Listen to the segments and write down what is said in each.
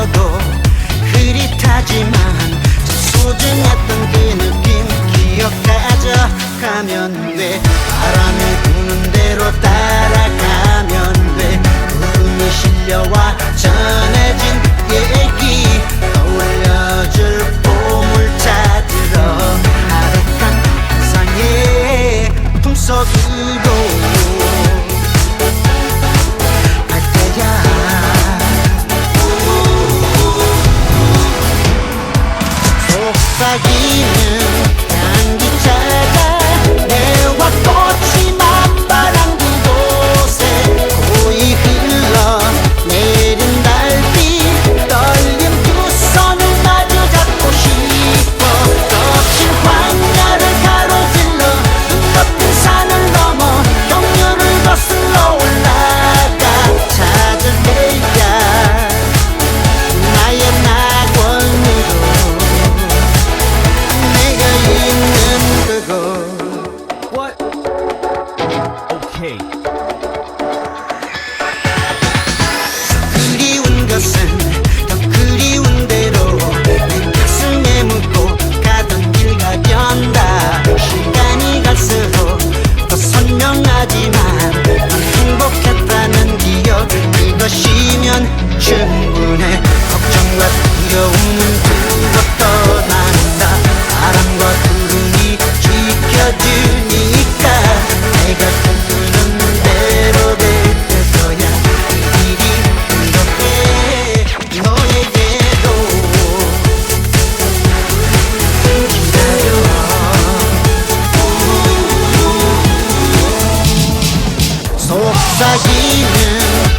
있어도 흐릿하지만 소중했던 그 느낌 기억가져 가면 돼. 限り forgiven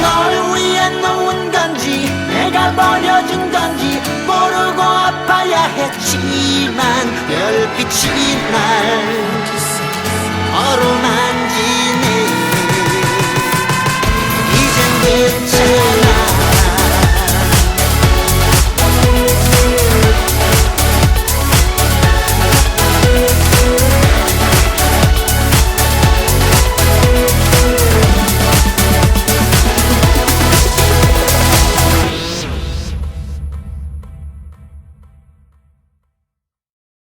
널 위해 놓은 건지 내가 버려진 건지 모르고 아파야 했지만 별빛이 날